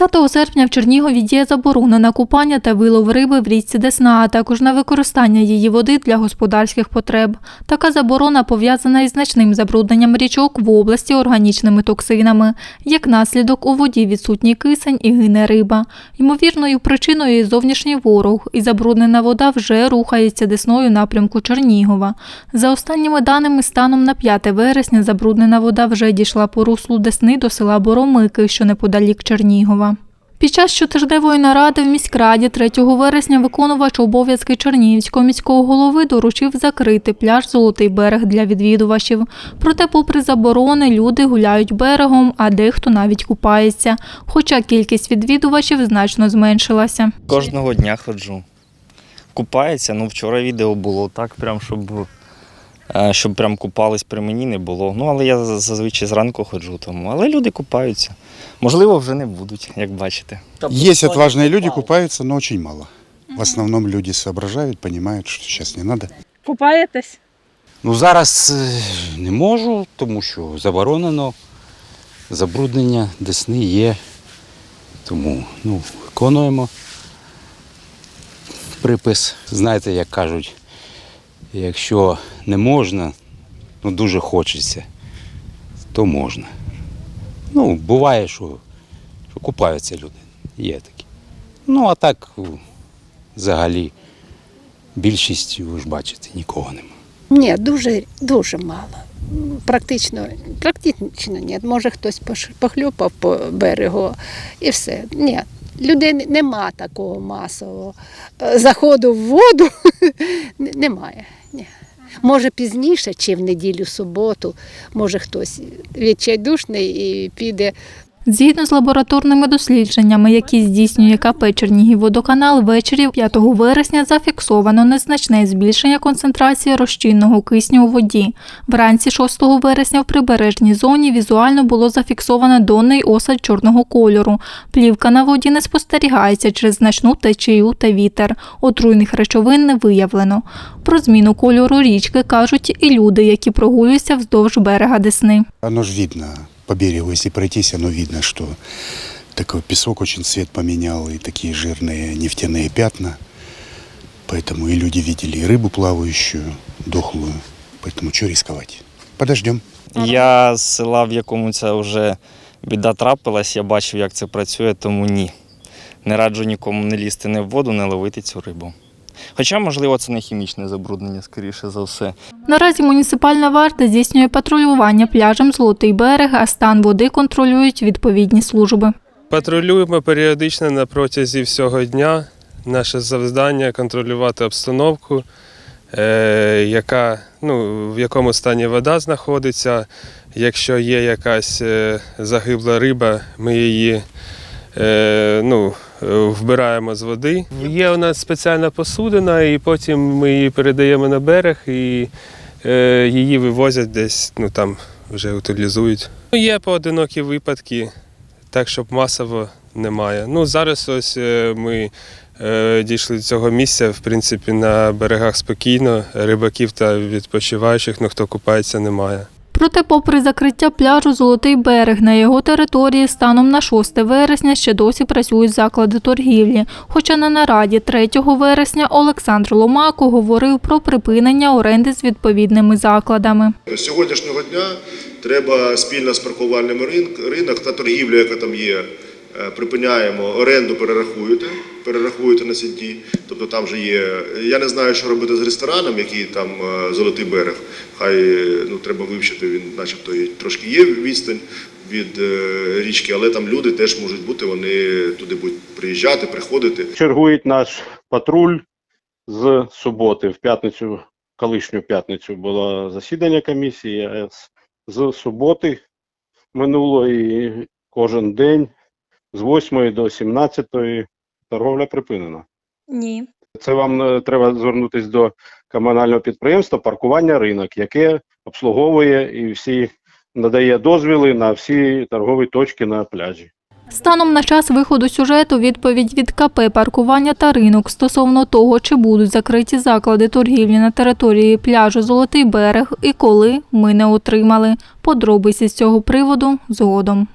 30 серпня в Чернігові діє заборона на купання та вилов риби в річці Десна, а також на використання її води для господарських потреб. Така заборона пов'язана із значним забрудненням річок в області органічними токсинами. Як наслідок у воді відсутній кисень і гине риба. Ймовірною причиною є зовнішній ворог, і забруднена вода вже рухається десною напрямку Чернігова. За останніми даними, станом на 5 вересня забруднена вода вже дійшла по руслу Десни до села Боромики, що неподалік Чернігова. Під час щотижневої наради в міськраді 3 вересня виконувач обов'язки Чернігівського міського голови доручив закрити пляж Золотий берег для відвідувачів. Проте, попри заборони, люди гуляють берегом, а дехто навіть купається. Хоча кількість відвідувачів значно зменшилася. Кожного дня ходжу. Купається, ну вчора відео було так, прям, щоб, щоб прям купались при мені не було. Ну, але я зазвичай зранку ходжу тому. Але люди купаються. Можливо, вже не будуть, як бачите. Есть отважные люди, купаются, но очень мало. В основном люди соображают, понимают, что сейчас не надо. Купаєтесь? Ну зараз е, не можу, тому що заборонено. Забруднення десни є. Тому ну, виконуємо припис. Знаєте, як кажуть, якщо не можна, ну дуже хочеться, то можна. Ну, буває, що, що купаються люди. Є такі. Ну, а так, взагалі, більшість, ви ж бачите, нікого немає. Ні, дуже, дуже мало. Практично, практично ні. Може хтось похлюпав по берегу і все. Ні. Людей нема такого масового заходу в воду. Немає. Може пізніше, чи в неділю, суботу, може хтось відчайдушний і піде Згідно з лабораторними дослідженнями, які здійснює КП Чернігівводоканал, ввечері 5 вересня зафіксовано незначне збільшення концентрації розчинного кисню у воді. Вранці 6 вересня в прибережній зоні візуально було зафіксовано донний осад чорного кольору. Плівка на воді не спостерігається через значну течію та вітер. Отруйних речовин не виявлено. Про зміну кольору річки кажуть і люди, які прогулюються вздовж берега Десни. Оно же видно по берегу, если пройтись, оно видно, что такой песок очень цвет поменял, и такие жирные нефтяные пятна. Поэтому и люди видели и рыбу плавающую, дохлую. Поэтому что рисковать? Подождем. Я з села, в якому ця вже біда трапилась, я бачив, як це працює, тому ні. Не раджу нікому не лізти не в воду, не ловити цю рибу. Хоча, можливо, це не хімічне забруднення, скоріше за все. Наразі муніципальна варта здійснює патрулювання пляжем Золотий берег, а стан води контролюють відповідні служби. Патрулюємо періодично на протязі всього дня. Наше завдання контролювати обстановку, е, яка, ну, в якому стані вода знаходиться. Якщо є якась е, загибла риба, ми її е, ну, вбираємо з води. Є у нас спеціальна посудина, і потім ми її передаємо на берег і е, її вивозять десь, ну там вже утилізують. Ну, Є поодинокі випадки так, щоб масово немає. Ну, зараз ось е, ми е, дійшли до цього місця, в принципі, на берегах спокійно, рибаків та відпочиваючих, ну хто купається, немає. Проте, попри закриття пляжу Золотий берег на його території станом на 6 вересня ще досі працюють заклади торгівлі. Хоча на нараді 3 вересня Олександр Ломако говорив про припинення оренди з відповідними закладами. З сьогоднішнього дня треба спільно з паркувальним ринком та торгівлею, яка там є, припиняємо оренду, перерахуєте, перерахуєте на сіті. Тобто там вже є. Я не знаю, що робити з рестораном, який там е, золотий берег. Хай е, ну треба вивчити. Він, начебто, трошки є відстань від е, річки, але там люди теж можуть бути. Вони туди будуть приїжджати, приходити. чергує наш патруль з суботи. В п'ятницю, колишню п'ятницю було засідання комісії. з- суботи минулої кожен день з 8 до 17 торговля припинена. Ні. Це вам е, треба звернутися до комунального підприємства паркування ринок, яке обслуговує і всі надає дозвіли на всі торгові точки на пляжі. Станом на час виходу сюжету відповідь від КП «Паркування та ринок» стосовно того, чи будуть закриті заклади торгівлі на території пляжу Золотий берег і коли ми не отримали. Подробиці з цього приводу згодом.